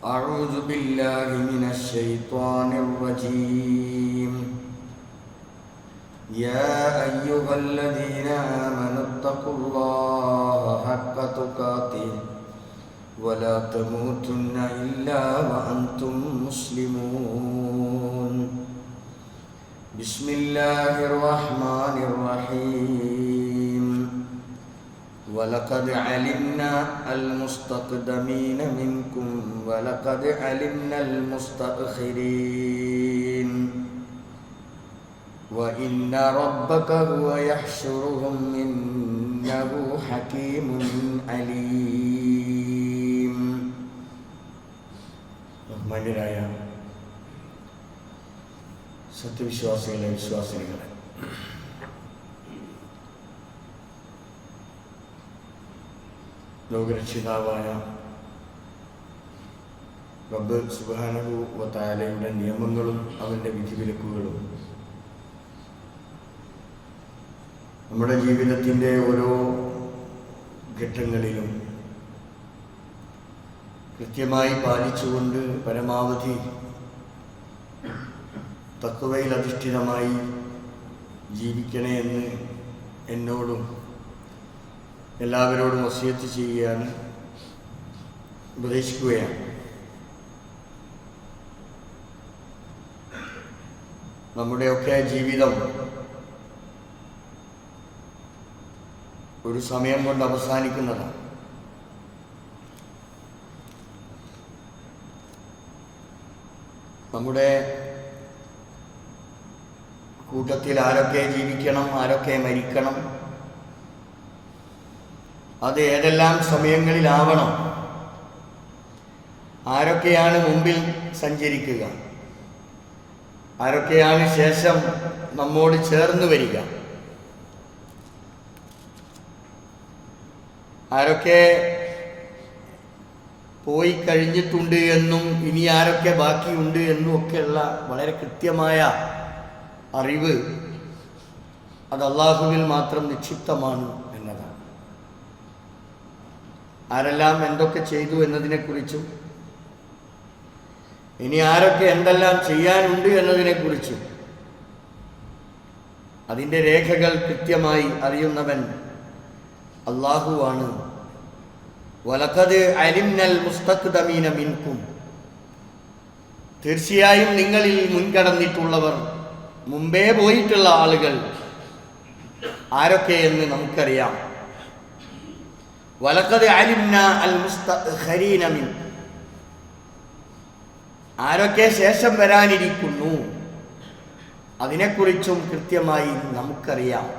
أعوذ بالله من الشيطان الرجيم. يا أيها الذين آمنوا اتقوا الله حق تقاته ولا تموتن إلا وأنتم مسلمون. بسم الله الرحمن الرحيم. ولقد علمنا المستقدمين منكم ولقد علمنا المستأخرين وإن ربك هو يحشرهم إنه حكيم عليم ബഹുമാന്യരായ സത്യവിശ്വാസികളെ വിശ്വാസികളെ ലോകരക്ഷിതാവായ റബ്ബ് സുബാനഹു വത്താലയുടെ നിയമങ്ങളും അവന്റെ വിധിവിലക്കുകളും നമ്മുടെ ജീവിതത്തിന്റെ ഓരോ ഘട്ടങ്ങളിലും കൃത്യമായി പാലിച്ചുകൊണ്ട് പരമാവധി തത്വയിൽ അധിഷ്ഠിതമായി ജീവിക്കണേ എന്ന് എന്നോടും എല്ലാവരോടും വസിയത്ത് ചെയ്യുകയാണ് ഉപദേശിക്കുകയാണ്. നമ്മുടെയൊക്കെ ജീവിതം ഒരു സമയം കൊണ്ട് അവസാനിക്കുന്നതാണ്. നമ്മുടെ കൂട്ടത്തിൽ ആരൊക്കെ ജീവിക്കണം ആരൊക്കെ മരിക്കണം അത് ഏതെല്ലാം സമയങ്ങളിലാവണം? ആരൊക്കെയാണ് മുമ്പിൽ സഞ്ചരിക്കുക? ആരൊക്കെയാണ് ശേഷം നമ്മോട് ചേർന്ന് വരിക? ആരൊക്കെ പോയി കഴിഞ്ഞിട്ടുണ്ട് എന്നും ഇനി ആരൊക്കെ ബാക്കിയുണ്ട് എന്നും ഒക്കെയുള്ള വളരെ കൃത്യമായ അറിവ് അത് അള്ളാഹുവിൽ മാത്രം നിക്ഷിപ്തമാണ്. ആരെല്ലാം എന്തൊക്കെ ചെയ്തു എന്നതിനെക്കുറിച്ചും ഇനി ആരൊക്കെ എന്തെല്ലാം ചെയ്യാനുണ്ട് എന്നതിനെക്കുറിച്ചും അതിന്റെ രേഖകൾ കൃത്യമായി അറിയുന്നവൻ അള്ളാഹുവാണ് വലക്കത് അലിംനൽ മുസ്തഖ്ദമീന മിൻകും. തീർച്ചയായും നിങ്ങളിൽ മുൻകടന്നിട്ടുള്ളവർ മുമ്പേ പോയിട്ടുള്ള ആളുകൾ ആരൊക്കെയെന്ന് നമുക്കറിയാം. വലക്കത് അലിംന അൽ മുസ്തഖരീന മിൻ. ആരൊക്കെ ശേഷം വരാനിരിക്കുന്നു? അതിനെക്കുറിച്ചും കൃത്യമായി നമുക്കറിയാം.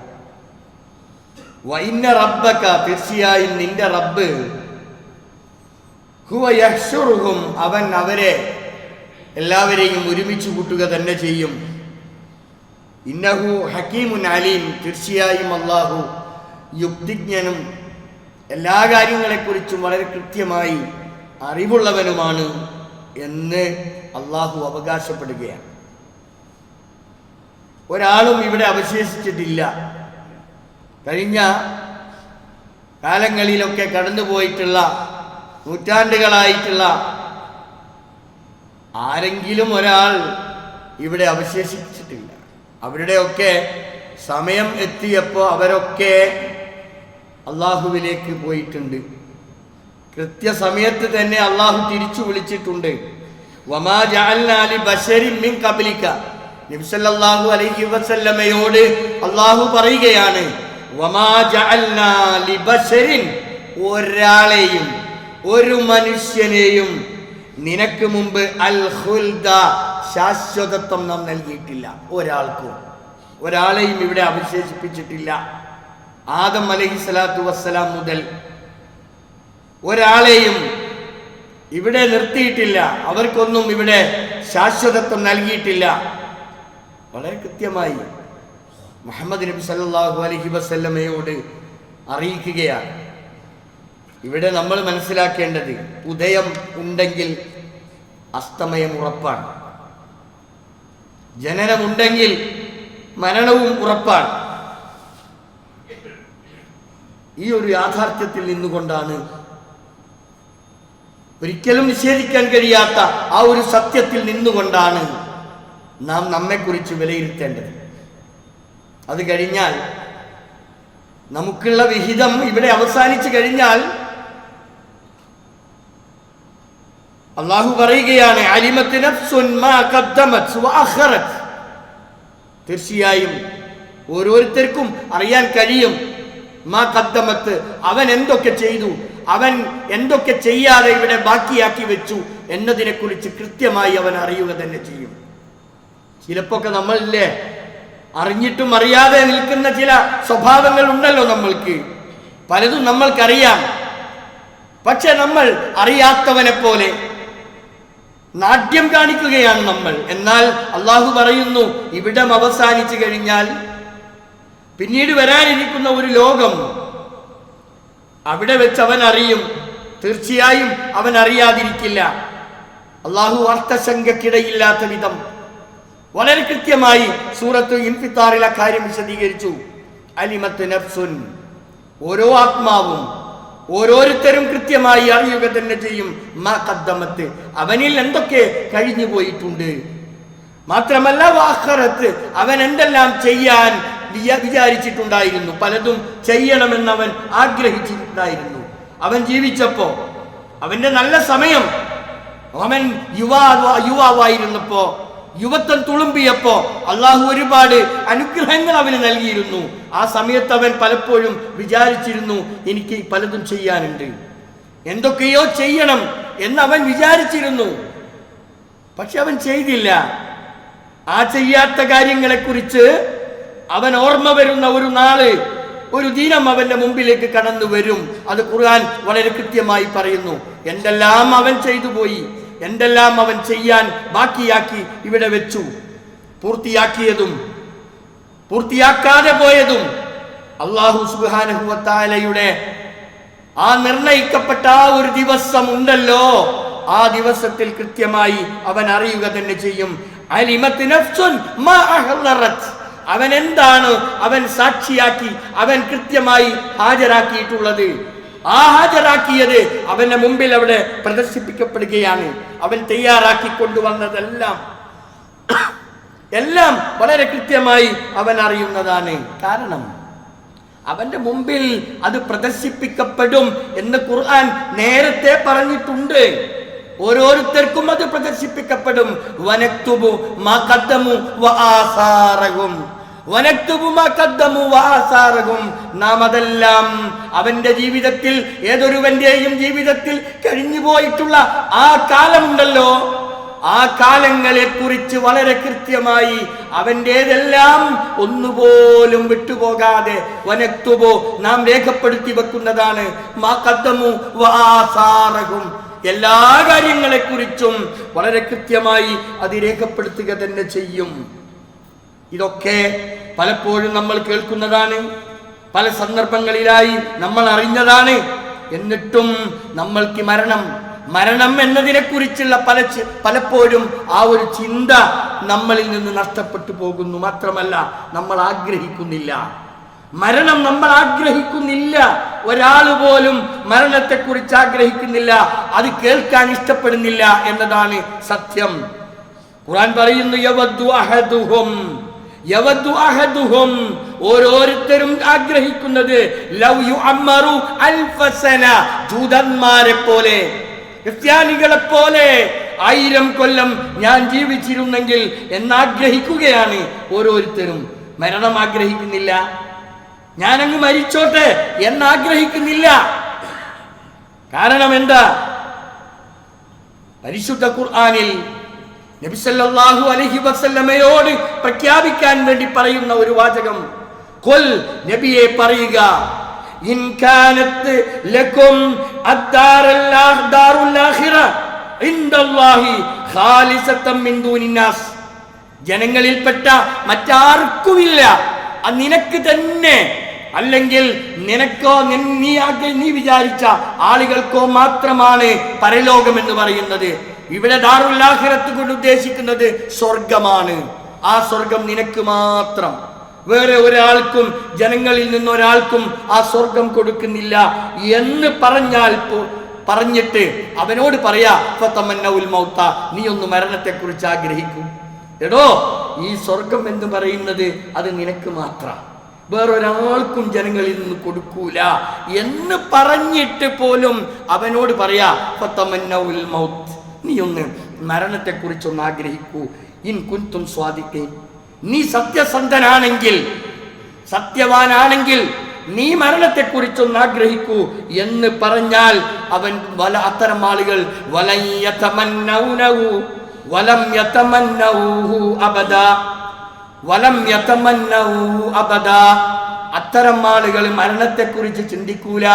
വൈന്ന റബ്ബക്ക തീർച്ചയായും നിന്റെ റബ്ബ്. ഹുവ യഹ്ശുറുഹും അവൻ അവരെ എല്ലാവരെയും ഒരുമിച്ച് കൂട്ടുക തന്നെ ചെയ്യും. ഇന്നഹു ഹക്കീമുൻ അലീം തീർച്ചയായും അള്ളാഹു യുക്തിജ്ഞനും എല്ലാ കാര്യങ്ങളെക്കുറിച്ചും വളരെ കൃത്യമായി അറിവുള്ളവനുമാണ് എന്ന് അള്ളാഹു അവകാശപ്പെടുകയാണ്. ഒരാളും ഇവിടെ അവശേഷിച്ചിട്ടില്ല. കഴിഞ്ഞ കാലങ്ങളിലൊക്കെ കടന്നുപോയിട്ടുള്ള നൂറ്റാണ്ടുകളായിട്ടുള്ള ആരെങ്കിലും ഒരാൾ ഇവിടെ അവശേഷിച്ചിട്ടില്ല. അവരുടെയൊക്കെ സമയം എത്തിയപ്പോൾ അവരൊക്കെ അള്ളാഹുവിലേക്ക് പോയിട്ടുണ്ട്. കൃത്യസമയത്ത് തന്നെ അള്ളാഹു തിരിച്ചു വിളിച്ചിട്ടുണ്ട്. നബിസല്ലാഹു അലൈഹി വസല്ലമയോട് അള്ളാഹു പറയുകയാണ് ഒരാളെയും ഒരു മനുഷ്യനെയും നിനക്ക് മുമ്പ് അൽ ഖുൽദ ശാശ്വതത്വം നാം നൽകിയിട്ടില്ല. ഒരാൾക്കും. ഒരാളെയും ഇവിടെ അവശേഷിപ്പിച്ചിട്ടില്ല. ആദം അലഹി സ്വലാത്തു വസ്സലാം മുതൽ ഒരാളെയും ഇവിടെ നിർത്തിയിട്ടില്ല. അവർക്കൊന്നും ഇവിടെ ശാശ്വതത്വം നൽകിയിട്ടില്ല. വളരെ കൃത്യമായി മുഹമ്മദ് നബി സല്ലാഹു അലഹി വസല്ലമയോട് അറിയിക്കുകയാണ്. ഇവിടെ നമ്മൾ മനസ്സിലാക്കേണ്ടത് ഉദയം ഉണ്ടെങ്കിൽ അസ്തമയം ഉറപ്പാണ്. ജനനമുണ്ടെങ്കിൽ മരണവും ഉറപ്പാണ്. ഈ ഒരു യാഥാർത്ഥ്യത്തിൽ നിന്നുകൊണ്ടാണ് ഒരിക്കലും നിഷേധിക്കാൻ കഴിയാത്ത ആ ഒരു സത്യത്തിൽ നിന്നുകൊണ്ടാണ് നാം നമ്മെക്കുറിച്ച് വിലയിരുത്തേണ്ടത് അത് കഴിഞ്ഞാൽ നമുക്കുള്ള വിഹിതം ഇവിടെ അവസാനിച്ചു കഴിഞ്ഞാൽ അള്ളാഹു പറയുകയാണ്. തീർച്ചയായും ഓരോരുത്തർക്കും അറിയാൻ കഴിയും മാ കദ്ദമത്ത്. അവൻ എന്തൊക്കെ ചെയ്തു? അവൻ എന്തൊക്കെ ചെയ്യാതെ ഇവിടെ ബാക്കിയാക്കി വെച്ചു? എന്നതിനെ കുറിച്ച് കൃത്യമായി അവൻ അറിയുക തന്നെ ചെയ്യും. ചിലപ്പോക്കെ നമ്മളില്ലേ അറിഞ്ഞിട്ടും അറിയാതെ നിൽക്കുന്ന ചില സ്വഭാവങ്ങൾ ഉണ്ടല്ലോ നമ്മൾക്ക്. പലതും നമ്മൾക്കറിയാം. പക്ഷെ നമ്മൾ അറിയാത്തവനെ പോലെ നാട്യം കാണിക്കുകയാണ് നമ്മൾ. എന്നാൽ അള്ളാഹു പറയുന്നു ഇവിടം അവസാനിച്ചു കഴിഞ്ഞാൽ പിന്നീട് വരാനിരിക്കുന്ന ഒരു ലോകം അവിടെ വെച്ച് അവൻ അറിയും തീർച്ചയായും അവൻ അറിയാതിരിക്കില്ല അള്ളാഹു അർത്ഥശങ്കക്കിടയില്ലാത്ത വിധം. വളരെ കൃത്യമായി സൂറത്ത് ഇൻഫിത്താറിൽ കാര്യം വിശദീകരിച്ചു. അലിമത്ത് നഫ്സുൻ. ഓരോ ആത്മാവും ഓരോരുത്തരും കൃത്യമായി അറിയുക തന്നെ ചെയ്യും. മാ കദ്ദമത്ത് അവനിൽ എന്തൊക്കെ കഴിഞ്ഞു പോയിട്ടുണ്ട് മാത്രമല്ല വാഹറത്ത് അവൻ എന്തെല്ലാം ചെയ്യാൻ വിചാരിച്ചിട്ടുണ്ടായിരുന്നു. പലതും ചെയ്യണമെന്നവൻ ആഗ്രഹിച്ചിട്ടുണ്ടായിരുന്നു. അവൻ ജീവിച്ചപ്പോ അവന്റെ നല്ല സമയം അവൻ യുവാ യുവാവായിരുന്നപ്പോ യുവത്വം തുളുമ്പിയപ്പോ അള്ളാഹു ഒരുപാട് അനുഗ്രഹങ്ങൾ അവന് നൽകിയിരുന്നു. ആ സമയത്ത് അവൻ പലപ്പോഴും വിചാരിച്ചിരുന്നു എനിക്ക് പലതും ചെയ്യാനുണ്ട്. എന്തൊക്കെയോ ചെയ്യണം എന്ന് അവൻ വിചാരിച്ചിരുന്നു. പക്ഷെ അവൻ ചെയ്തില്ല. ആ ചെയ്യാത്ത കാര്യങ്ങളെ കുറിച്ച് അവൻ ഓർമ്മ വരുന്ന ഒരു നാൾ ഒരു ദിനം അവന്റെ മുമ്പിലേക്ക് കടന്നു വരും. അത് ഖുർആൻ വളരെ കൃത്യമായി പറയുന്നു. എന്തെല്ലാം അവൻ ചെയ്തു പോയി എന്തെല്ലാം അവൻ ചെയ്യാൻ ബാക്കിയാക്കി ഇവിടെ വെച്ചു. പൂർത്തിയാക്കിയതും പൂർത്തിയാക്കാതെ പോയതും അള്ളാഹു സുബാനഹുവത്താലയുടെ ആ നിർണയിക്കപ്പെട്ട ആ ഒരു ദിവസം ഉണ്ടല്ലോ ആ ദിവസത്തിൽ കൃത്യമായി അവൻ അറിയുക തന്നെ ചെയ്യും. അലിമത്ത്. അവൻ എന്താണ് അവൻ സാക്ഷിയാക്കി അവൻ കൃത്യമായി ഹാജരാക്കിയിട്ടുള്ളത്? ആ ഹാജരാക്കിയത് അവന്റെ മുമ്പിൽ അവിടെ പ്രദർശിപ്പിക്കപ്പെടുകയാണ്. അവൻ തയ്യാറാക്കി കൊണ്ടുവന്നതെല്ലാം. എല്ലാം വളരെ കൃത്യമായി അവൻ അറിയുന്നതാണ്. കാരണം അവന്റെ മുമ്പിൽ അത് പ്രദർശിപ്പിക്കപ്പെടും എന്ന് ഖുർആൻ നേരത്തെ പറഞ്ഞിട്ടുണ്ട്. ഓരോരുത്തർക്കും അത് പ്രദർശിപ്പിക്കപ്പെടും. വനക്തുബു മാ ഖദ്ദമു വആസാറഹും നാം അതെല്ലാം അവന്റെ ജീവിതത്തിൽ ഏതൊരുവന്റെയും ജീവിതത്തിൽ കഴിഞ്ഞു പോയിട്ടുള്ള ആ കാലമുണ്ടല്ലോ. ആ കാലങ്ങളെ കുറിച്ച് വളരെ കൃത്യമായി അവന്റെതെല്ലാം ഒന്നുപോലും വിട്ടുപോകാതെ വനക്തുബോ നാം രേഖപ്പെടുത്തി വെക്കുന്നതാണ്. മാ കദ്ദമു വാസാറഹും എല്ലാ കാര്യങ്ങളെ കുറിച്ചും വളരെ കൃത്യമായി അത് രേഖപ്പെടുത്തുക തന്നെ ചെയ്യും. ഇതൊക്കെ പലപ്പോഴും നമ്മൾ കേൾക്കുന്നതാണ്. പല സന്ദർഭങ്ങളിലായി നമ്മൾ അറിഞ്ഞതാണ്. എന്നിട്ടും നമ്മൾക്ക് മരണം മരണം എന്നതിനെ കുറിച്ചുള്ള പല പലപ്പോഴും ആ ഒരു ചിന്ത നമ്മളിൽ നിന്ന് നഷ്ടപ്പെട്ടു പോകുന്നു. മാത്രമല്ല നമ്മൾ ആഗ്രഹിക്കുന്നില്ല. മരണം നമ്മൾ ആഗ്രഹിക്കുന്നില്ല. ഒരാൾ പോലും മരണത്തെക്കുറിച്ച് ആഗ്രഹിക്കുന്നില്ല. അത് കേൾക്കാൻ ഇഷ്ടപ്പെടുന്നില്ല എന്നതാണ് സത്യം. ഖുർആൻ പറയുന്നു ഓരോരുത്തരും ആഗ്രഹിക്കുന്നത് ലവ് യു അമ്മറു അൽഫസന ജൂതന്മാരെ പോലെ ക്രിസ്ത്യാനികളെ പോലെ. ആയിരം കൊല്ലം ഞാൻ ജീവിച്ചിരുന്നെങ്കിൽ എന്നാഗ്രഹിക്കുകയാണ് ഓരോരുത്തരും. മരണം ആഗ്രഹിക്കുന്നില്ല. ഞാനങ്ങ് മരിച്ചോട്ടെ എന്നാഗ്രഹിക്കുന്നില്ല. കാരണം എന്താ? പരിശുദ്ധ ഖുർആനിൽ നബി അലഹി വസല്ലമയോട് പ്രഖ്യാപിക്കാൻ വേണ്ടി പറയുന്ന ഒരു വാചകം. കൊൽ നബിയെ പറയുക. ജനങ്ങളിൽപ്പെട്ട മറ്റാർക്കുമില്ല. നിനക്ക് തന്നെ. അല്ലെങ്കിൽ നിനക്കോ നീ നീ വിചാരിച്ച ആളുകൾക്കോ മാത്രമാണ് പരലോകം എന്ന് പറയുന്നത്. ഇവിടെ ദാറുല്ലാഹിറത്ത് കൊണ്ട് ഉദ്ദേശിക്കുന്നത് സ്വർഗമാണ്. ആ സ്വർഗം നിനക്ക് മാത്രം. വേറെ ഒരാൾക്കും ജനങ്ങളിൽ നിന്ന് ഒരാൾക്കും ആ സ്വർഗം കൊടുക്കുന്നില്ല എന്ന് പറഞ്ഞാൽ പറഞ്ഞിട്ട് അവനോട് പറയാ നീ ഒന്ന് മരണത്തെക്കുറിച്ച് ആഗ്രഹിക്കും. എടോ ഈ സ്വർഗം എന്ന് പറയുന്നത് അത് നിനക്ക് മാത്രം. വേറൊരാൾക്കും ജനങ്ങളിൽ നിന്ന് കൊടുക്കൂല എന്ന് പറഞ്ഞിട്ട് പോലും അവനോട് പറയാ ഫത്തമന്നൗൽ മൗത്ത്. നീ ഒന്ന് മരണത്തെക്കുറിച്ചൊന്ന് ആഗ്രഹിക്കൂ. ഇൻ കുന്തും സ്വാദിക്കേ നീ സത്യസന്ധനാണെങ്കിൽ സത്യവാനാണെങ്കിൽ നീ മരണത്തെക്കുറിച്ചൊന്ന് ആഗ്രഹിക്കൂ എന്ന് പറഞ്ഞാൽ അവൻ വല അത്തരം ആളുകൾ വലം അബദ വലം അബദ. അത്തരം ആളുകൾ മരണത്തെക്കുറിച്ച് ചിന്തിക്കൂല.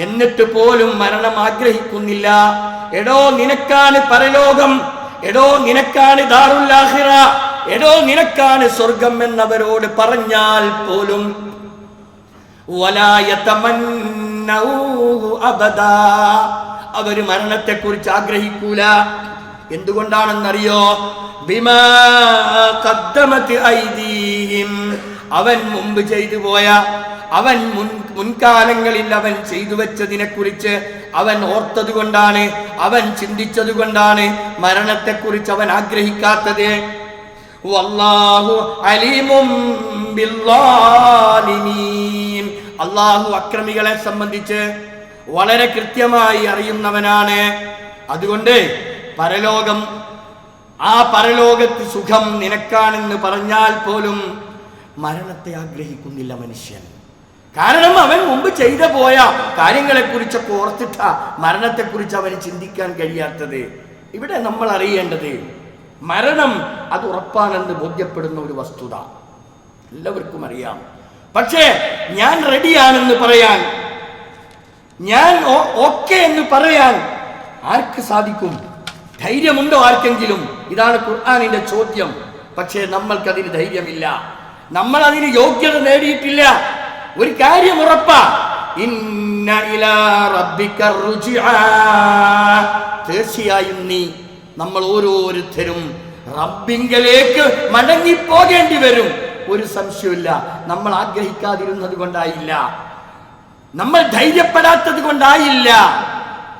എന്നിട്ട് പോലും മരണം ആഗ്രഹിക്കുന്നില്ല. എടോ നിനക്കാണ് പരലോകം. എടോ നിനക്കാണ് ദാറുല്ലാഹിറ. എടോ നിനക്കാണ് സ്വർഗം എന്നവരോട് പറഞ്ഞാൽ പോലും അവർ മരണത്തെക്കുറിച്ച് ആഗ്രഹിക്കൂല. എന്തുകൊണ്ടാണെന്നറിയോ? ബിമാ കത്തമത്തി. അവൻ മുമ്പ് ചെയ്തു പോയ അവൻ മുൻ മുൻകാലങ്ങളിൽ അവൻ ചെയ്തു വെച്ചതിനെ കുറിച്ച് അവൻ ഓർത്തതുകൊണ്ടാണ് അവൻ ചിന്തിച്ചതുകൊണ്ടാണ് മരണത്തെക്കുറിച്ച് അവൻ ആഗ്രഹിക്കാത്തത്. അള്ളാഹു അക്രമികളെ സംബന്ധിച്ച് വളരെ കൃത്യമായി അറിയുന്നവനാണ് അതുകൊണ്ട് പരലോകം ആ പരലോകത്ത് സുഖം നിനക്കാണെന്ന് പറഞ്ഞാൽ പോലും മരണത്തെ ആഗ്രഹിക്കുന്നില്ല മനുഷ്യൻ. കാരണം അവൻ മുമ്പ് ചെയ്ത പോയ കാര്യങ്ങളെ കുറിച്ചൊക്കെ ഓർത്തിട്ട മരണത്തെക്കുറിച്ച് അവന് ചിന്തിക്കാൻ കഴിയാത്തത്. ഇവിടെ നമ്മൾ അറിയേണ്ടത് മരണം അത് ഉറപ്പാണെന്ന് ബോധ്യപ്പെടുന്ന ഒരു വസ്തുത. എല്ലാവർക്കും അറിയാം. പക്ഷേ ഞാൻ റെഡിയാണെന്ന് പറയാൻ ഞാൻ ഓക്കെ എന്ന് പറയാൻ ആർക്ക് സാധിക്കും? ധൈര്യമുണ്ടോ ആർക്കെങ്കിലും? ഇതാണ് ഖുർആാനിന്റെ ചോദ്യം. പക്ഷേ നമ്മൾക്കതിന് ധൈര്യമില്ല. നമ്മൾ അതിന് യോഗ്യത നേടിയിട്ടില്ല. ഒരു കാര്യം ഉറപ്പാ. തീർച്ചയായും നീ നമ്മൾ ഓരോരുത്തരും റബ്ബിങ്കലേക്ക് മടങ്ങിപ്പോകേണ്ടി വരും. ഒരു സംശയമില്ല നമ്മൾ ആഗ്രഹിക്കാതിരുന്നത് കൊണ്ടായില്ല. നമ്മൾ ധൈര്യപ്പെടാത്തത് കൊണ്ടായില്ല.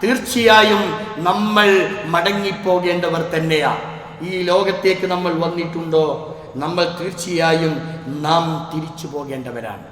തീർച്ചയായും നമ്മൾ മടങ്ങിപ്പോകേണ്ടവർ തന്നെയാ. ഈ ലോകത്തേക്ക് നമ്മൾ വന്നിട്ടുണ്ടോ? നമ്മൾ തീർച്ചയായും നാം തിരിച്ചു പോകേണ്ടവരാണ്.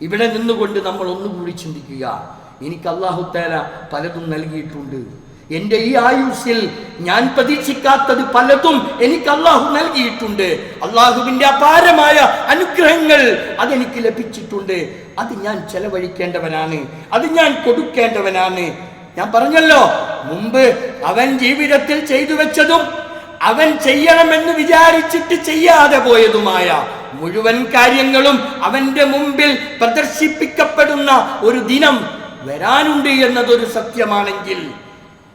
ഇവിടെ നിന്നുകൊണ്ട് നമ്മൾ ഒന്നുകൂടി ചിന്തിക്കുക. എനിക്ക് അള്ളാഹുത്തേല പലതും നൽകിയിട്ടുണ്ട്. എന്റെ ഈ ആയുസ്സിൽ ഞാൻ പ്രതീക്ഷിക്കാത്തത് പലതും എനിക്ക് അള്ളാഹു നൽകിയിട്ടുണ്ട്. അള്ളാഹുവിന്റെ അപാരമായ അനുഗ്രഹങ്ങൾ അതെനിക്ക് ലഭിച്ചിട്ടുണ്ട്. അത് ഞാൻ ചെലവഴിക്കേണ്ടവനാണ്. അത് ഞാൻ കൊടുക്കേണ്ടവനാണ്. ഞാൻ പറഞ്ഞല്ലോ മുമ്പ് അവൻ ജീവിതത്തിൽ ചെയ്തു വെച്ചതും അവൻ ചെയ്യണമെന്ന് വിചാരിച്ചിട്ട് ചെയ്യാതെ പോയതുമായ മുഴുവൻ കാര്യങ്ങളും അവന്റെ മുമ്പിൽ പ്രദർശിപ്പിക്കപ്പെടുന്ന ഒരു ദിനം വരാനുണ്ട് എന്നതൊരു സത്യമാണെങ്കിൽ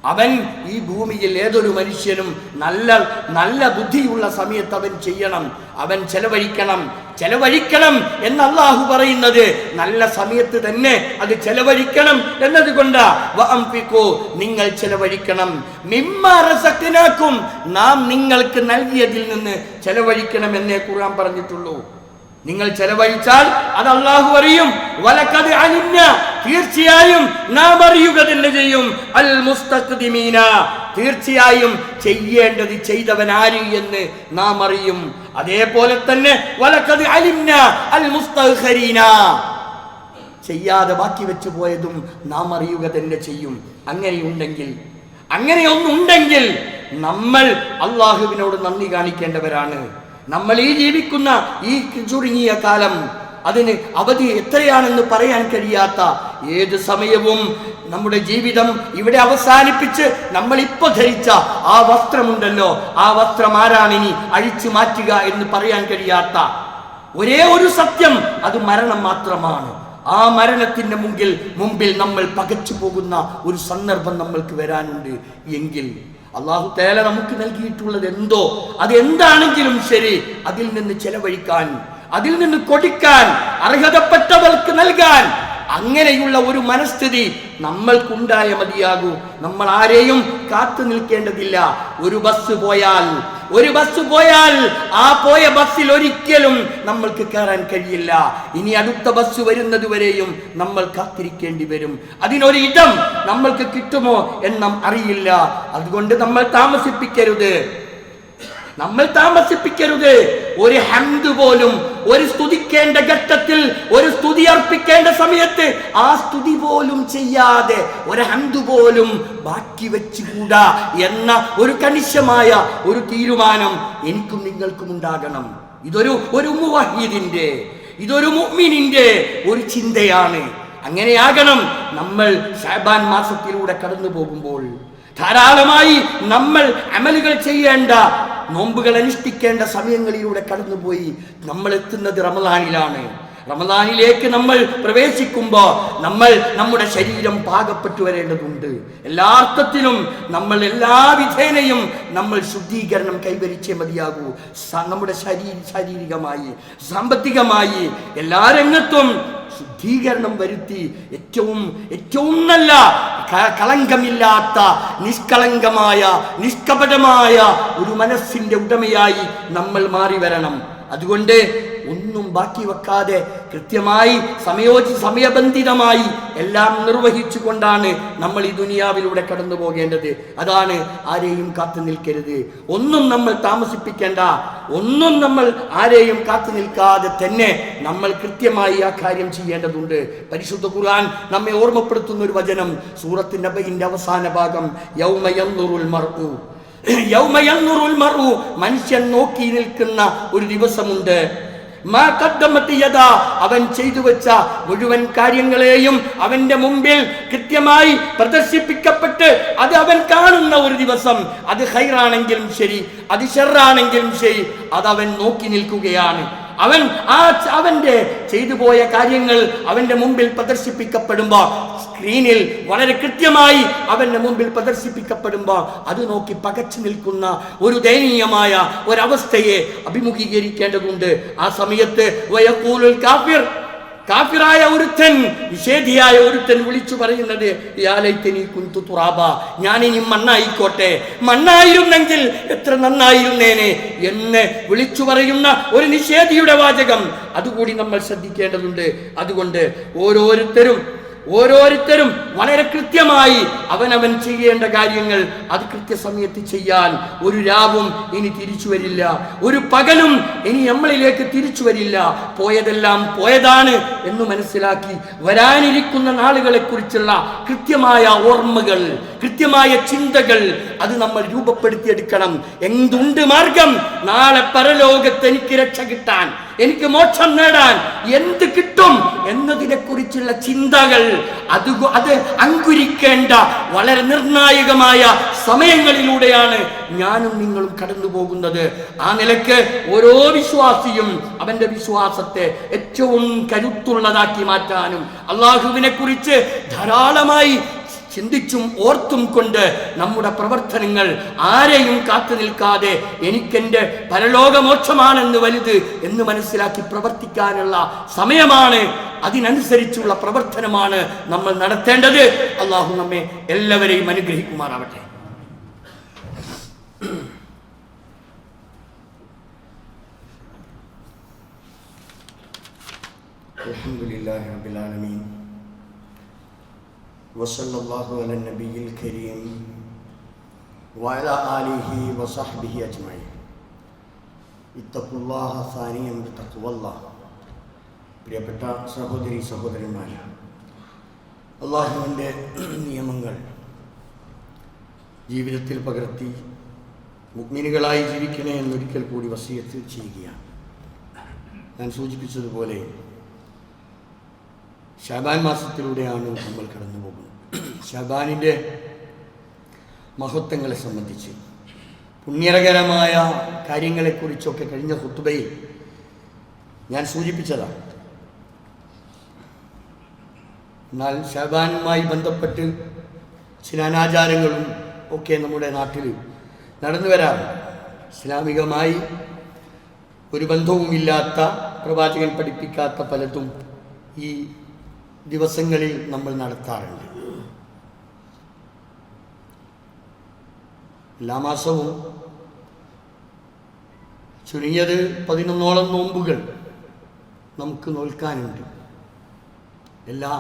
അവൻ ഈ ഭൂമിയിൽ ഏതൊരു മനുഷ്യനും നല്ല നല്ല ബുദ്ധിയുള്ള സമയത്ത് അവൻ ചെയ്യണം. അവൻ ചെലവഴിക്കണം. ചെലവഴിക്കണം എന്ന് പറയുന്നത് നല്ല സമയത്ത് തന്നെ അത് ചെലവഴിക്കണം എന്നതുകൊണ്ട് നിങ്ങൾ ചെലവഴിക്കണം. മിമ്മ റസഖ്നാക്കും നാം നിങ്ങൾക്ക് നൽകിയതിൽ നിന്ന് ചെലവഴിക്കണം എന്നേ കുറാൻ പറഞ്ഞിട്ടുള്ളൂ. നിങ്ങൾ ചെലവഴിച്ചാൽ അത് അള്ളാഹു അറിയും. വലക്കത് അലിഞ്ഞ തീർച്ചയായും നാം അറിയുക തന്നെ ചെയ്യും. അൽ മുസ്തഖ്ദിമീന തീർച്ചയായും ചെയ്യേണ്ടത് ചെയ്തവൻ ആര് എന്ന് നാം അറിയും. അതേപോലെ തന്നെ വലക്കത് അലിംന അൽ മുസ്തഖരീന. ചെയ്യാതെ ബാക്കി വെച്ചു പോയതും നാം അറിയുക തന്നെ ചെയ്യും. അങ്ങനെയുണ്ടെങ്കിൽ അങ്ങനെ ഒന്നുണ്ടെങ്കിൽ നമ്മൾ അള്ളാഹുവിനോട് നന്ദി കാണിക്കേണ്ടവരാണ്. നമ്മൾ ഈ ജീവിക്കുന്ന ഈ ചുരുങ്ങിയ കാലം അതിന് അവധി എത്രയാണെന്ന് പറയാൻ കഴിയാത്ത ഏത് സമയവും നമ്മുടെ ജീവിതം ഇവിടെ അവസാനിപ്പിച്ച് നമ്മൾ ഇപ്പൊ ധരിച്ച ആ വസ്ത്രമുണ്ടല്ലോ ആ വസ്ത്രം ആരാണിനി അഴിച്ചു മാറ്റുക എന്ന് പറയാൻ കഴിയാത്ത ഒരേ ഒരു സത്യം അത് മരണം മാത്രമാണ്. ആ മരണത്തിന്റെ മുമ്പിൽ മുമ്പിൽ നമ്മൾ പകച്ചു പോകുന്ന ഒരു സന്ദർഭം നമ്മൾക്ക് വരാനുണ്ട്. എങ്കിൽ അള്ളാഹു തേല നമുക്ക് നൽകിയിട്ടുള്ളത് എന്തോ? അത് എന്താണെങ്കിലും ശരി അതിൽ നിന്ന് ചെലവഴിക്കാൻ അതിൽ നിന്ന് കൊടിക്കാൻ അർഹതപ്പെട്ടവർക്ക് നൽകാൻ അങ്ങനെയുള്ള ഒരു മനസ്ഥിതി നമ്മൾക്കുണ്ടായ മതിയാകൂ. നമ്മൾ ആരെയും കാത്തു നിൽക്കേണ്ടതില്ല. ഒരു ബസ് പോയാൽ ഒരു ബസ് പോയാൽ ആ പോയ ബസ്സിൽ ഒരിക്കലും നമ്മൾക്ക് കയറാൻ കഴിയില്ല. ഇനി അടുത്ത ബസ് വരുന്നത് വരെയും നമ്മൾ കാത്തിരിക്കേണ്ടി വരും. അതിനൊരു ഇടം നമ്മൾക്ക് കിട്ടുമോ എന്നും അറിയില്ല. അതുകൊണ്ട് നമ്മൾ താമസിപ്പിക്കരുത്. നമ്മൾ താമസിപ്പിക്കരുത്. ഒരു ഹംദ് പോലും ഒരു സ്തുതിക്കേണ്ട ഘട്ടത്തിൽ ഒരു സ്തുതി അർപ്പിക്കേണ്ട സമയത്ത് ആ സ്തുതി പോലും ചെയ്യാതെ ഒരു ഹംദ് പോലും ബാക്കി വെച്ചുകൂടാ എന്ന ഒരു കണിശമായ ഒരു തീരുമാനം എനിക്കും നിങ്ങൾക്കും ഉണ്ടാകണം. ഇതൊരു ഒരു മുവഹീദിന്റെ ഇതൊരു മുഅ്മിനിന്റെ ഒരു ചിന്തയാണ്. അങ്ങനെയാകണം നമ്മൾ ഷാബാൻ മാസത്തിലൂടെ കടന്നു പോകുമ്പോൾ ധാരാളമായി നമ്മൾ അമലുകൾ ചെയ്യേണ്ട നോമ്പുകൾ അനുഷ്ഠിക്കേണ്ട സമയങ്ങളിലൂടെ കടന്നുപോയി നമ്മൾ എത്തുന്നത് റമദാനിലാണ്. റമദാനിലേക്ക് നമ്മൾ പ്രവേശിക്കുമ്പോൾ നമ്മൾ നമ്മുടെ ശരീരം പാകപ്പെട്ടു വരേണ്ടതുണ്ട്. എല്ലാ അർത്ഥത്തിലും നമ്മൾ എല്ലാ വിധേനയും നമ്മൾ ശുദ്ധീകരണം കൈവരിച്ചേ മതിയാകൂ. നമ്മുടെ ശരീ ശാരീരികമായി സാമ്പത്തികമായി എല്ലാ രംഗത്തും ശുദ്ധീകരണം വരുത്തി ഏറ്റവും ഏറ്റവും നല്ല കളങ്കമില്ലാത്ത നിഷ്കളങ്കമായ നിഷ്കപടമായ ഒരു മനസ്സിന്റെ ഉടമയായി നമ്മൾ മാറി വരണം. അതുകൊണ്ട് ഒന്നും ബാക്കി വെക്കാതെ കൃത്യമായി സമയോചി സമയബന്ധിതമായി എല്ലാം നിർവഹിച്ചുകൊണ്ടാണ് നമ്മൾ ഈ ദുനിയാവിലൂടെ കടന്നു പോകേണ്ടത്. അതാണ് ആരെയും കാത്തു നിൽക്കരുത്. ഒന്നും നമ്മൾ താമസിപ്പിക്കേണ്ട. ഒന്നും നമ്മൾ ആരെയും കാത്തു നിൽക്കാതെ തന്നെ നമ്മൾ കൃത്യമായി ആ കാര്യം ചെയ്യേണ്ടതുണ്ട്. പരിശുദ്ധ ഖുർആൻ നമ്മെ ഓർമ്മപ്പെടുത്തുന്ന ഒരു വചനം സൂറത്തിന്റെ അവസാന ഭാഗം യൗമയം നുറുൽ മർഉ മനുഷ്യൻ നോക്കി നിൽക്കുന്ന ഒരു ദിവസമുണ്ട്. അവൻ ചെയ്തു വെച്ച മുഴുവൻ കാര്യങ്ങളെയും അവന്റെ മുമ്പിൽ കൃത്യമായി പ്രദർശിപ്പിക്കപ്പെട്ട് അത് അവൻ കാണുന്ന ഒരു ദിവസം. അത് ഹൈറാണെങ്കിലും ശരി അത് ഷെറാണെങ്കിലും ശരി അത് അവൻ നോക്കി നിൽക്കുകയാണ്. അവൻ ആ അവന്റെ ചെയ്തു പോയ കാര്യങ്ങൾ അവന്റെ മുമ്പിൽ പ്രദർശിപ്പിക്കപ്പെടുമ്പോൾ സ്ക്രീനിൽ വളരെ കൃത്യമായി അവന്റെ മുമ്പിൽ പ്രദർശിപ്പിക്കപ്പെടുമ്പോൾ അത് നോക്കി പകച്ചു നിൽക്കുന്ന ഒരു ദയനീയമായ ഒരവസ്ഥയെ അഭിമുഖീകരിക്കേണ്ടതുണ്ട്. ആ സമയത്ത് കാഫിർ കാഫിറായ ഒരുത്തൻ നിഷേധിയായ ഒരുത്തൻ വിളിച്ചു പറയുന്നത് യാലൈത്തനി കുന്തു തുറാബ ഞാനിനി മണ്ണായിക്കോട്ടെ. മണ്ണായിരുന്നെങ്കിൽ എത്ര നന്നായിരുന്നേനെ എന്ന് വിളിച്ചു പറയുന്ന ഒരു നിഷേധിയുടെ വാചകം. അതുകൂടി നമ്മൾ ശ്രദ്ധിക്കേണ്ടതുണ്ട്. അതുകൊണ്ട് ഓരോരുത്തരും ഓരോരുത്തരും വളരെ കൃത്യമായി അവനവൻ ചെയ്യേണ്ട കാര്യങ്ങൾ അത് കൃത്യസമയത്ത് ചെയ്യാൻ ഒരു രാവും ഇനി തിരിച്ചു വരില്ല. ഒരു പകലും ഇനി നമ്മളിലേക്ക് തിരിച്ചു വരില്ല. പോയതെല്ലാം പോയതാണ് എന്ന് മനസ്സിലാക്കി വരാനിരിക്കുന്ന നാളുകളെ കുറിച്ചുള്ള കൃത്യമായ ഓർമ്മകൾ കൃത്യമായ ചിന്തകൾ അത് നമ്മൾ രൂപപ്പെടുത്തിയെടുക്കണം. എന്തുണ്ട് മാർഗം? നാളെ പരലോകത്ത് എനിക്ക് രക്ഷ കിട്ടാൻ. എനിക്ക് മോക്ഷം നേടാൻ എന്ത് കിട്ടും എന്നതിനെ കുറിച്ചുള്ള ചിന്തകൾ അത് അത് അങ്കുരിക്കേണ്ട വളരെ നിർണായകമായ സമയങ്ങളിലൂടെയാണ് ഞാനും നിങ്ങളും കടന്നു പോകുന്നത്. ആ നിലയ്ക്ക് ഓരോ വിശ്വാസിയും അവന്റെ വിശ്വാസത്തെ ഏറ്റവും കരുത്തുള്ളതാക്കി മാറ്റാനും അള്ളാഹുവിനെ കുറിച്ച് ധാരാളമായി ചിന്തിച്ചും ഓർത്തും കൊണ്ട് നമ്മുടെ പ്രവർത്തനങ്ങൾ ആരെയും കാത്തു നിൽക്കാതെ എനിക്കെന്റെ പരലോകമോക്ഷമാണെന്ന് വലുത് എന്ന് മനസ്സിലാക്കി പ്രവർത്തിക്കാനുള്ള സമയമാണ് അതിനനുസരിച്ചുള്ള പ്രവർത്തനമാണ് നമ്മൾ നടത്തേണ്ടത് അള്ളാഹു നമ്മെ എല്ലാവരെയും അനുഗ്രഹിക്കുമാറാവട്ടെ الحمد لله رب العالمين وصلى الله على النبي الكريم وعلى آله وصحبه أجمعين اتقوا الله ثانيا بتقوى الله പ്രിയപ്പെട്ട സഹോദരി സഹോദരന്മാർ അള്ളാഹുവിൻ്റെ നിയമങ്ങൾ ജീവിതത്തിൽ പകർത്തി മുഗ്മിനുകളായി ജീവിക്കണേ എന്നൊരിക്കൽ കൂടി വസീയത്ത് ചെയ്യുകയാണ് ഞാൻ സൂചിപ്പിച്ചതുപോലെ ഷാബാൻ മാസത്തിലൂടെയാണ് നമ്മൾ കടന്നു പോകുന്നത്. ഷാബാനിന്റെ മഹത്വങ്ങളെ സംബന്ധിച്ച് പുണ്യകരമായ കാര്യങ്ങളെക്കുറിച്ചൊക്കെ കഴിഞ്ഞ ഹുത്തുബയിൽ ഞാൻ സൂചിപ്പിച്ചതാണ്. എന്നാൽ ഷാബാനുമായി ബന്ധപ്പെട്ട് ചില അനാചാരങ്ങളും ഒക്കെ നമ്മുടെ നാട്ടിൽ നടന്നു വരാറുണ്ട്. ഇസ്ലാമികമായി ഒരു ബന്ധവുമില്ലാത്ത പ്രവാചകൻ പഠിപ്പിക്കാത്ത പലതും ഈ ദിവസങ്ങളിൽ നമ്മൾ നടത്താറുണ്ട്. എല്ലാ മാസവും ചുരുങ്ങിയത് പതിനൊന്നോളം നോമ്പുകൾ നമുക്ക് നോൽക്കാനുണ്ട്. എല്ലാ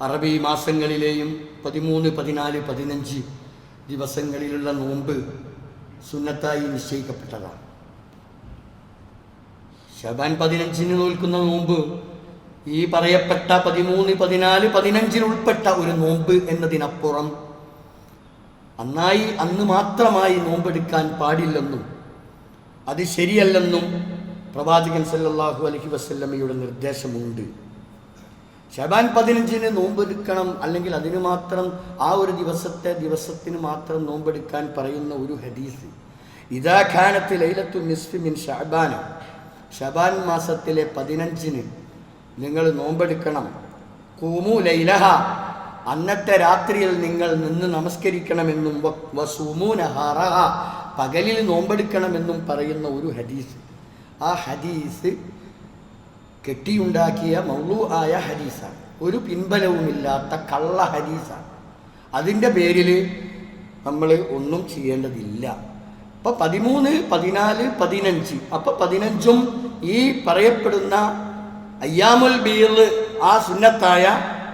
അറബി മാസങ്ങളിലെയും പതിമൂന്ന് പതിനാല് പതിനഞ്ച് ദിവസങ്ങളിലുള്ള നോമ്പ് സുന്നത്തായി നിശ്ചയിക്കപ്പെട്ടതാണ്. ഷബാൻ പതിനഞ്ചിന് നോൽക്കുന്ന നോമ്പ് ഈ പറയപ്പെട്ട പതിമൂന്ന് പതിനാല് പതിനഞ്ചിൽ ഉൾപ്പെട്ട ഒരു നോമ്പ് എന്നതിനപ്പുറം അന്നായി അന്ന് മാത്രമായി നോമ്പെടുക്കാൻ പാടില്ലെന്നും അത് ശരിയല്ലെന്നും പ്രവാചകൻ സല്ലാഹു അലഹി വസല്ലമയുടെ നിർദ്ദേശമുണ്ട്. ഷബാൻ പതിനഞ്ചിന് നോമ്പെടുക്കണം അല്ലെങ്കിൽ അതിന് മാത്രം ആ ഒരു ദിവസത്തെ ദിവസത്തിന് മാത്രം നോമ്പെടുക്കാൻ പറയുന്ന ഒരു ഹദീസ്. ഇതാഖാനത്തിൽ ലൈലത്തു നിസ്ഫി മിൻ ഷബാൻ മാസത്തിലെ പതിനഞ്ചിന് നിങ്ങൾ നോമ്പെടുക്കണം. കൂമു ലൈലഹ. അന്നത്തെ രാത്രിയിൽ നിങ്ങൾ നിന്ന് നമസ്കരിക്കണമെന്നും വസൂമു നഹാറഹ. പകലിൽ നോമ്പെടുക്കണമെന്നും പറയുന്ന ഒരു ഹദീസ്. ആ ഹദീസ് കെട്ടിയുണ്ടാക്കിയ മൗളു ആയ ഹദീസാണ്. ഒരു പിൻബലവുമില്ലാത്ത കള്ള ഹദീസാണ്. അതിന്റെ പേരിൽ നമ്മൾ ഒന്നും ചെയ്യേണ്ടതില്ല. അപ്പോൾ പതിമൂന്ന് പതിനാല് പതിനഞ്ച്. അപ്പോൾ പതിനഞ്ചും ഈ പറയപ്പെടുന്ന അയ്യാമുൽ ബീർ ആ സുന്നത്തായ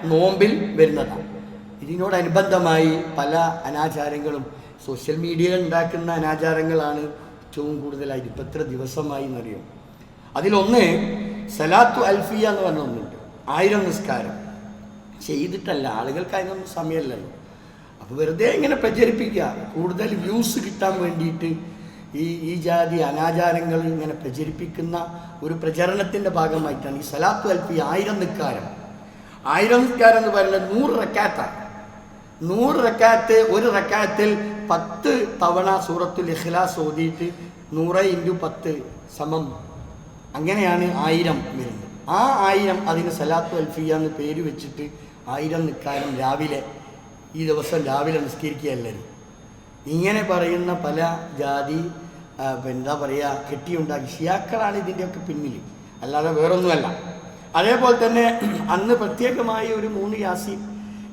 നോമ്പിൽ വരുന്നതാണ് ഇതിനോടനുബന്ധമായി പല അനാചാരങ്ങളും സോഷ്യൽ മീഡിയ ഉണ്ടാക്കുന്ന അനാചാരങ്ങളാണ് ഏറ്റവും കൂടുതലായി ഇപ്പം എത്ര ദിവസമായി എന്നറിയും? അതിലൊന്ന് സലാത്തു അൽഫിയ എന്ന് പറഞ്ഞ ഒന്നുണ്ട്. ആയിരം നിസ്കാരം. ചെയ്തിട്ടല്ല ആളുകൾക്ക് അതിനൊന്നും സമയമല്ലല്ലോ. അപ്പോൾ വെറുതെ ഇങ്ങനെ പ്രചരിപ്പിക്കുക. കൂടുതൽ വ്യൂസ് കിട്ടാൻ വേണ്ടിയിട്ട് ഈ ഈ ജാതി അനാചാരങ്ങൾ ഇങ്ങനെ പ്രചരിപ്പിക്കുന്ന ഒരു പ്രചരണത്തിന്റെ ഭാഗമായിട്ടാണ് ഈ സലാത്ത് അൽഫി ആയിരം നിക്കാരം. ആയിരം നിക്കാരം എന്ന് പറയുന്നത് നൂറ് റക്കാത്താണ്. നൂറ് റക്കാത്ത് ഒരു റക്കാത്തിൽ പത്ത് തവണ സൂറത്തുൽ ഇഖ്ലാസ് ഓതിയിട്ട് നൂറ് ഇന്റു പത്ത് സമം. അങ്ങനെയാണ് ആയിരം വരുന്നത്. ആ ആയിരം അതിന് സലാത്തു അൽഫിയ എന്ന് പേര് വെച്ചിട്ട് ആയിരം നിക്കാരം രാവിലെ ഈ ദിവസം രാവിലെ നിസ്കരിക്കുകയല്ലായിരുന്നു ഇങ്ങനെ പറയുന്ന പല ജാതി എന്താ പറയുക കെട്ടിയുണ്ടാക്കി. ഷിയാക്കളാണ് ഇതിന്റെയൊക്കെ പിന്നിൽ അല്ലാതെ വേറൊന്നുമല്ല. അതേപോലെ തന്നെ അന്ന് പ്രത്യേകമായി ഒരു മൂന്ന് യാസീൻ.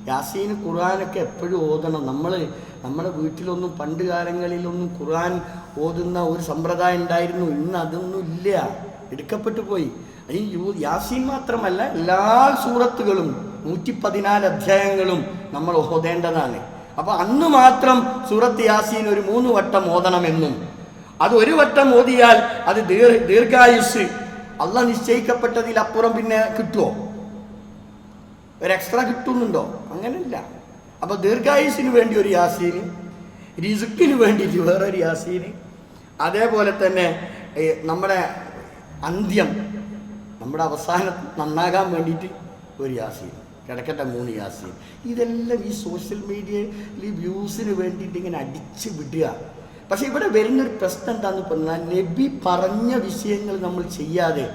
യാസീൻ ഖുർആാനൊക്കെ എപ്പോഴും ഓതണം. നമ്മൾ നമ്മുടെ വീട്ടിലൊന്നും പണ്ട് കാലങ്ങളിലൊന്നും ഖുർആൻ ഓതുന്ന ഒരു സമ്പ്രദായം ഉണ്ടായിരുന്നു. ഇന്ന് അതൊന്നും ഇല്ല. എടുക്കപ്പെട്ടു പോയി. അതിന് യാസീൻ മാത്രമല്ല എല്ലാ സൂറത്തുകളും നൂറ്റി പതിനാല് അധ്യായങ്ങളും നമ്മൾ ഓതേണ്ടതാണ്. അപ്പോൾ അന്ന് മാത്രം സൂറത്ത് യാസീൻ ഒരു മൂന്ന് വട്ടം ഓതണമെന്നും അത് ഒരു വട്ടം ഓതിയാൽ അത് ദീർ ദീർഘായുസ്. അല്ല നിശ്ചയിക്കപ്പെട്ടതിൽ അപ്പുറം പിന്നെ കിട്ടുമോ ഒരു എക്സ്ട്രാ കിട്ടുന്നുണ്ടോ? അങ്ങനെയല്ല. അപ്പൊ ദീർഘായുസിന് വേണ്ടി ഒരു യാസീന് റിസുക്കിന് വേണ്ടിയിട്ട് വേറൊരു യാസീന്. അതേപോലെ തന്നെ നമ്മുടെ അന്ത്യം നമ്മുടെ അവസാനം നന്നാകാൻ വേണ്ടിയിട്ട് ഒരു യാസീൻ. കിടക്കട്ടെ മൂന്ന് യാസീൻ. ഇതെല്ലാം ഈ സോഷ്യൽ മീഡിയയിൽ വ്യൂസിന് വേണ്ടിയിട്ട് ഇങ്ങനെ അടിച്ച് വിടുക. പക്ഷെ ഇവിടെ വരുന്നൊരു പ്രശ്നം എന്താന്ന് പറഞ്ഞാൽ നബി പറഞ്ഞ വിഷയങ്ങൾ നമ്മൾ ചെയ്യാതെ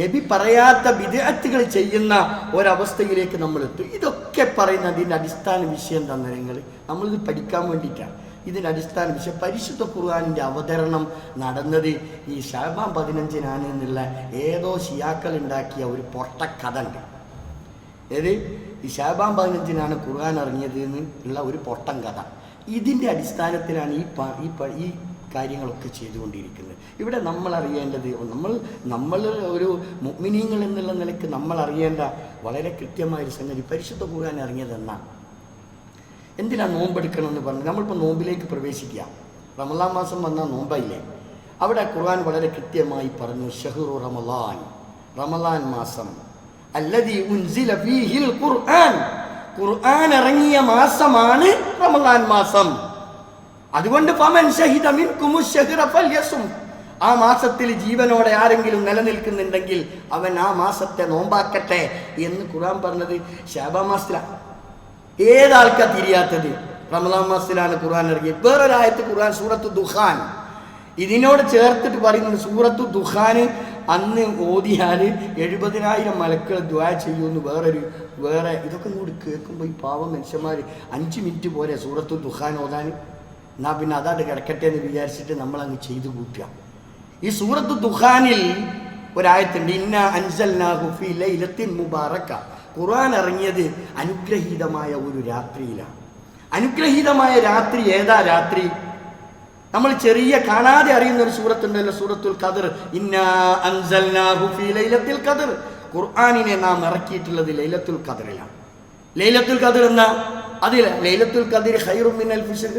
നബി പറയാത്ത വിദേഹത്തുകൾ ചെയ്യുന്ന ഒരവസ്ഥയിലേക്ക് നമ്മൾ എത്തും. ഇതൊക്കെ പറയുന്ന അതിന്റെ അടിസ്ഥാന വിഷയം എന്താ നിങ്ങൾ? നമ്മളിത് പഠിക്കാൻ വേണ്ടിയിട്ടാണ്. ഇതിന്റെ അടിസ്ഥാന വിഷയം പരിശുദ്ധ ഖുർആാനിന്റെ അവതരണം നടന്നത് ഈ ഷാബാൻ പതിനഞ്ചിനാണ് എന്നുള്ള ഏതോ ഷിയാക്കൾ ഉണ്ടാക്കിയ ഒരു പൊട്ടക്കഥ ഉണ്ട് ഏത്? ഈ ഷാബാൻ പതിനഞ്ചിനാണ് ഖുർആൻ ഇറങ്ങിയത് ഉള്ള ഒരു പൊട്ടൻ കഥ. ഇതിന്റെ അടിസ്ഥാനത്തിലാണ് ഈ ഈ ഈ കാര്യങ്ങളൊക്കെ ചെയ്തുകൊണ്ടിരിക്കുന്നത്. ഇവിടെ നമ്മൾ അറിയേണ്ടത് നമ്മൾ നമ്മൾ ഒരു മുഗ്മിനീങ്ങൾ എന്നുള്ള നിലയ്ക്ക് നമ്മൾ അറിയേണ്ട വളരെ കൃത്യമായ ഒരു സംഗതി പരിശുദ്ധ കൂടാൻ ഇറങ്ങിയത് എന്നാണ്. എന്തിനാ നോമ്പെടുക്കണം എന്ന് പറഞ്ഞു? നമ്മളിപ്പോൾ നോമ്പിലേക്ക് പ്രവേശിക്കുക. റമലാൻ മാസം വന്നാൽ നോമ്പായില്ലേ? അവിടെ ഖുർആൻ വളരെ കൃത്യമായി പറഞ്ഞു ഷഹുറു റമലാൻ റമലാൻ മാസം അല്ലതി ഉൻസില ഫീഹിൽ ഖുർആൻ. ഖുർആൻ ഇറങ്ങിയ മാസമാണ് റമദാൻ മാസം. അതുകൊണ്ട് ഫമൻ ആ മാസത്തിൽ ജീവനോടെ ആരെങ്കിലും നിലനിൽക്കുന്നുണ്ടെങ്കിൽ അവൻ ആ മാസത്തെ നോമ്പാക്കട്ടെ എന്ന് ഖുർആൻ പറഞ്ഞത് ഷാബാ മാസത്തില. ഏതാൾക്കാ തിരിയാത്തത്? റമദാൻ മാസത്തിലാണ് ഖുർആൻ ഇറങ്ങിയത്. വേറൊരായത്ത് ഖുർആൻ സൂറത്ത് ദുഹാൻ ഇതിനോട് ചേർത്തിട്ട് പറയുന്നത് സൂറത്തു ദുഖാന് അന്ന് ഓതിയാൽ എഴുപതിനായിരം മലക്കൾ ദ്വാ ചെയ്യുമെന്ന് വേറൊരു വേറെ ഇതൊക്കെ കൂടി കേൾക്കുമ്പോൾ ഈ പാവം മനുഷ്യന്മാർ അഞ്ച് മിനിറ്റ് പോലെ സൂറത്ത് ദുഖാൻ ഓതാൻ. എന്നാൽ പിന്നെ അതാണ്ട് കിടക്കട്ടെ എന്ന് വിചാരിച്ചിട്ട് നമ്മളങ്ങ് ചെയ്തു കൂട്ടുക. ഈ സൂറത്ത് ദുഖാനിൽ ഒരായത്തുണ്ട് ഇന്ന അൻസൽനാഹു ഫീ ലൈലത്തിൻ മുബാറക്ക. ഖുർആൻ ഇറങ്ങിയത് അനുഗ്രഹീതമായ ഒരു രാത്രിയിലാണ്. അനുഗ്രഹീതമായ രാത്രി ഏതാ രാത്രി? നമ്മൾ ചെറിയ കാണാതെ അറിയുന്ന ഒരു സൂറത്തുണ്ടല്ലോ സൂറത്തുൽ ഖദർ. ലൈലത്തുൽ ഖദർ. ഖുർആാനിനെ നാം ഇറക്കിയിട്ടുള്ളത് ലൈലത്തുൽ ഖദറിലാണ്. ലൈലത്തുൽ ഖദർ എന്ന അതിൽ ലൈലത്തുൽ ഖദർ ഹൈറുമിൻ ഫിഷർ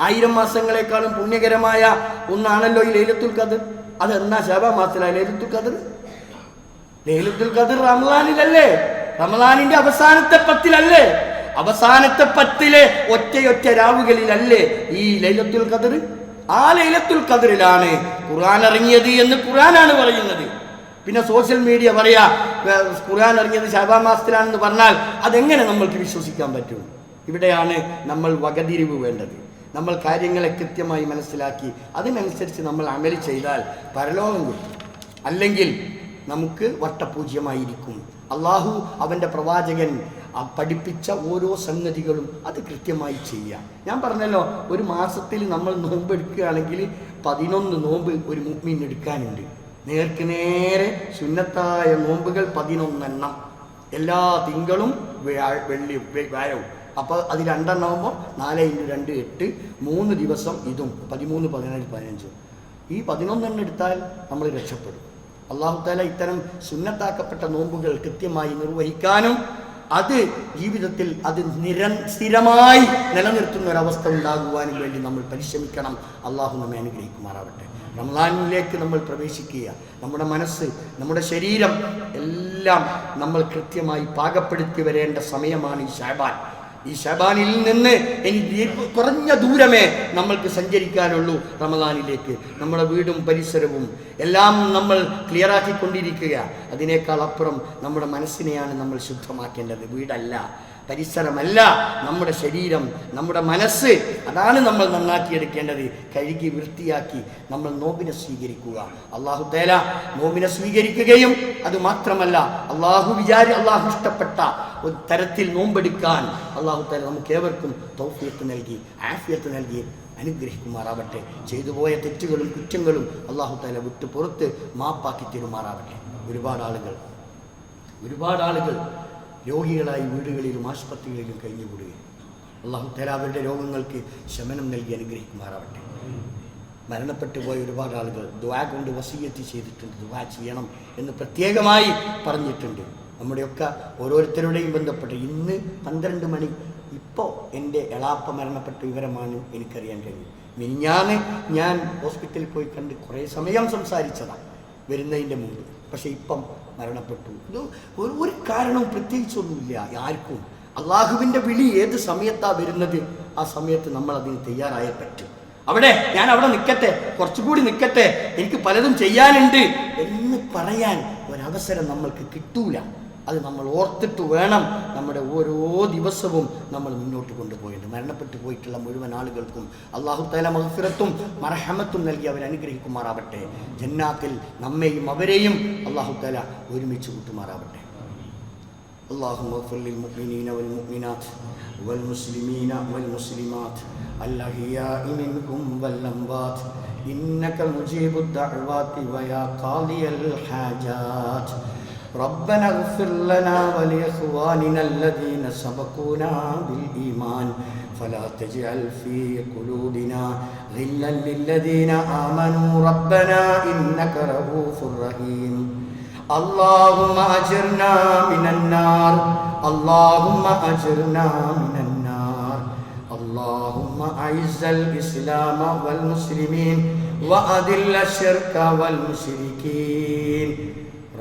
ആയിരം മാസങ്ങളെക്കാളും പുണ്യകരമായ ഒന്നാണല്ലോ ഈ ലൈലത്തുൽ ഖദർ. അതെന്നാ ശബ മാസത്തിലാണ് ലൈലത്തുൽ ഖദർ? ലൈലത്തുൽ ഖദർ റമദാനിലല്ലേ? റമദാനിന്റെ അവസാനത്തെ പത്തിലല്ലേ? അവസാനത്തെ പത്തിലെ ഒറ്റയൊറ്റ രാവുകളിലല്ലേ ഈ ലൈലത്തുൽ ഖദർ? ആ ലൈലത്തുൽ ഖദറിലാണ് ഖുർആൻ ഇറങ്ങിയത് എന്ന് ഖുർആനാണ് പറയുന്നത്. പിന്നെ സോഷ്യൽ മീഡിയ പറയാ ഖുർആൻ ഇറങ്ങിയത് ശാബാ മാസത്തിലാണെന്ന് പറഞ്ഞാൽ അതെങ്ങനെ നമ്മൾക്ക് വിശ്വസിക്കാൻ പറ്റും? ഇവിടെയാണ് നമ്മൾ വകതിരിവ് വേണ്ടത്. നമ്മൾ കാര്യങ്ങളെ കൃത്യമായി മനസ്സിലാക്കി അതിനനുസരിച്ച് നമ്മൾ അമൽ ചെയ്താൽ പരലോകം കിട്ടും. അല്ലെങ്കിൽ നമുക്ക് വട്ടപൂജ്യമായിരിക്കും. അള്ളാഹു അവന്റെ പ്രവാചകൻ ആ പഠിപ്പിച്ച ഓരോ സംഗതികളും അത് കൃത്യമായി ചെയ്യാം. ഞാൻ പറഞ്ഞല്ലോ ഒരു മാസത്തിൽ നമ്മൾ നോമ്പ് എടുക്കുകയാണെങ്കിൽ പതിനൊന്ന് നോമ്പ് ഒരു മുഗ്മീൻ എടുക്കാനുണ്ട്. നേർക്ക് നേരെ സുന്നത്തായ നോമ്പുകൾ പതിനൊന്നെണ്ണം. എല്ലാ തിങ്കളും വെള്ളി വ്യാഴവും അപ്പോൾ അത് രണ്ടെണ്ണമാകുമ്പോൾ നാല് ഇന്റു രണ്ട് എട്ട് മൂന്ന് ദിവസം ഇതും. പതിമൂന്ന് പതിനേഴ് പതിനഞ്ച്. ഈ പതിനൊന്നെണ്ണം എടുത്താൽ നമ്മൾ രക്ഷപ്പെടും. അള്ളാഹു താല ഇത്തരം സുന്നത്താക്കപ്പെട്ട നോമ്പുകൾ കൃത്യമായി നിർവഹിക്കാനും അത് ജീവിതത്തിൽ അത് നിര സ്ഥിരമായി നിലനിർത്തുന്ന ഒരവസ്ഥ ഉണ്ടാകുവാനും വേണ്ടി നമ്മൾ പരിശ്രമിക്കണം. അള്ളാഹു നമ്മെ അനുഗ്രഹിക്കുമാറാവട്ടെ. റംലാനിലേക്ക് നമ്മൾ പ്രവേശിക്കുക. നമ്മുടെ മനസ്സ് നമ്മുടെ ശരീരം എല്ലാം നമ്മൾ കൃത്യമായി പാകപ്പെടുത്തി വരേണ്ട സമയമാണ് ഈ ഷാബാൻ ഈ ഷബാനിൽ നിന്ന് ഇനി കുറഞ്ഞ ദൂരമേ നമ്മൾക്ക് സഞ്ചരിക്കാനുള്ളൂ റമദാനിലേക്ക്. നമ്മുടെ വീടും പരിസരവും എല്ലാം നമ്മൾ ക്ലിയറാക്കിക്കൊണ്ടിരിക്കുക. അതിനേക്കാൾ അപ്പുറം നമ്മുടെ മനസ്സിനെയാണ് നമ്മൾ ശുദ്ധമാക്കേണ്ടത്. വീടല്ല പരിസരമല്ല നമ്മുടെ ശരീരം നമ്മുടെ മനസ്സ്. അതാണ് നമ്മൾ നന്നാക്കിയെടുക്കേണ്ടത്. കഴുകി വൃത്തിയാക്കി നമ്മൾ നോമ്പിനെ സ്വീകരിക്കുക. അള്ളാഹു തേല നോമ്പിനെ സ്വീകരിക്കുകയും അത് മാത്രമല്ല അള്ളാഹു വിചാരി അള്ളാഹു ഇഷ്ടപ്പെട്ട ഒരു തരത്തിൽ നോമ്പെടുക്കാൻ അള്ളാഹു തല നമുക്ക് ഏവർക്കും തൗഫിയത്ത് നൽകി ആഫിയത്ത് നൽകി അനുഗ്രഹിക്കുമാറാവട്ടെ. ചെയ്തു പോയ തെറ്റുകളും കുറ്റങ്ങളും അള്ളാഹു തല വിട്ട് പുറത്ത് മാപ്പാക്കി തരുമാറാവട്ടെ. ഒരുപാട് ആളുകൾ ഒരുപാട് ആളുകൾ രോഗികളായി വീടുകളിലും ആശുപത്രികളിലും കഴിഞ്ഞുകൂടുകയും അള്ളാഹു തല അവരുടെ രോഗങ്ങൾക്ക് ശമനം നൽകി അനുഗ്രഹിക്കുമാറാവട്ടെ. മരണപ്പെട്ടു പോയ ഒരുപാട് ആളുകൾ ദ്വാ കൊണ്ട് വസീയത്ത് ചെയ്തിട്ടുണ്ട്. ദ്വാ ചെയ്യണം എന്ന് പ്രത്യേകമായി പറഞ്ഞിട്ടുണ്ട്. നമ്മുടെയൊക്കെ ഓരോരുത്തരുടെയും ബന്ധപ്പെട്ട് ഇന്ന് പന്ത്രണ്ട് മണി. ഇപ്പോൾ എന്റെ എളാപ്പ മരണപ്പെട്ട വിവരമാണ് എനിക്കറിയാൻ കഴിയും മിനിഞ്ഞാന്ന് ഞാൻ ഹോസ്പിറ്റലിൽ പോയി കണ്ട് കുറേ സമയം സംസാരിച്ചതാണ് വരുന്നതിന്റെ മുമ്പ്. പക്ഷേ ഇപ്പം മരണപ്പെട്ടു. ഇത് ഒരു ഒരു കാരണവും പ്രത്യേകിച്ചൊന്നുമില്ല ആർക്കും. അള്ളാഹുവിന്റെ വിളി ഏത് സമയത്താണ് വരുന്നത് ആ സമയത്ത് നമ്മൾ അതിന് തയ്യാറായേ പറ്റും. അവിടെ ഞാൻ അവിടെ നിൽക്കട്ടെ കുറച്ചുകൂടി നിൽക്കട്ടെ എനിക്ക് പലതും ചെയ്യാനുണ്ട് എന്ന് പറയാൻ ഒരവസരം നമ്മൾക്ക് കിട്ടൂല. അത് നമ്മൾ ഓർത്തിട്ട് വേണം നമ്മുടെ ഓരോ ദിവസവും നമ്മൾ മുന്നോട്ട് കൊണ്ടുപോയിട്ട് മരണപ്പെട്ടു പോയിട്ടുള്ള മുഴുവൻ ആളുകൾക്കും അള്ളാഹു തല മഹഫിറത്തും മറഹമത്തും നൽകി അവർ അനുഗ്രഹിക്കുമാറാവട്ടെ ജന്നാത്തിൽ നമ്മെയും അവരെയും അള്ളാഹു തല ഒരുമിച്ച് കൂട്ടുമാറാവട്ടെ اللهم اغفر للمؤمنين والمؤمنات والمسلمين والمسلمات الأحياء منهم والأموات إنك مجيب الدعوات ويا قاضي الحاجات ربنا اغفر لنا ولإخواننا الذين سبقونا بالإيمان. فلا تجعل في قلوبنا غلا للذين آمنوا. ربنا إنك رؤوف رحيم. اللهم أجرنا من النار. اللهم أجرنا من النار. اللهم أعز الإسلام والمسلمين وأذل الشرك والمشركين.